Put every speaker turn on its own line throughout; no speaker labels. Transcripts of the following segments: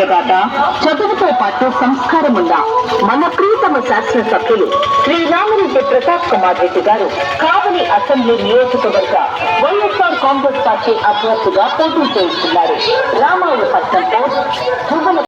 అంతేకాక చదువుతో పాటు సంస్కారం ఉన్న మన ప్రియతమ శాసనసభ్యులు శ్రీ రామరెడ్డి ప్రతాప్ కుమార్ రెడ్డి గారు కావలి అసెంబ్లీ నియోజకవర్గ వైఎస్ఆర్ కాంగ్రెస్ పార్టీ అభ్యర్థిగా పోటీ చేస్తున్నారు. రామాయపట్నం పోస్ట్ భువన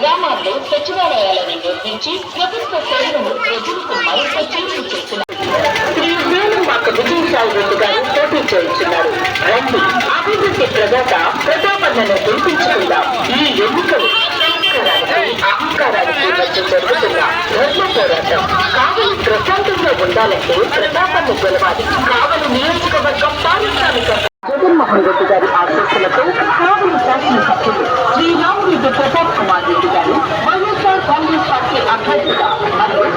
గ్రామాల్లో సచివాలయాలను నిర్మించి ప్రభుత్వ సేవలను ప్రజలకు మరింత చేస్తున్నారు. రెడ్డి గారు పోటీ చేయించున్నారు రండి అభివృద్ధి ప్రదాత ప్రతాపన్నను గెలిపించుకుందాం ఈ ఎన్నికలు అహంకారానికి మధ్య జరుగుతున్న ధర్మ పోరాటం. కావలి ప్రశాంతంగా ఉండాలంటే ప్రతాపాన్ని గెలవాలి. కావలి నియోజకవర్గం పారిశ్రామిక జగన్మోహన్ రెడ్డి గారి ఆశస్సులతో కావలి శాసనసభ్యులు శ్రీ రామరెడ్డి ప్రతాప్ కుమార్ రెడ్డి గారు వైఎస్ఆర్ కాంగ్రెస్ పార్టీ అభ్యర్థిగా మరియు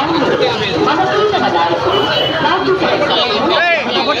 మనకు మన ప్రియతమ నాయకులు రాజ్యసభ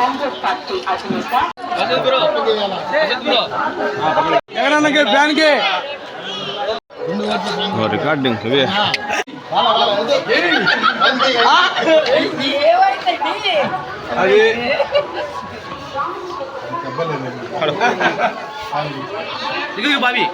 కాంగ్రెస్ పార్టీ అధినేత.
జగనన్నకి ఫ్యాన్కి
రికార్డింగ్ ఇవే.
అది
బాబీ.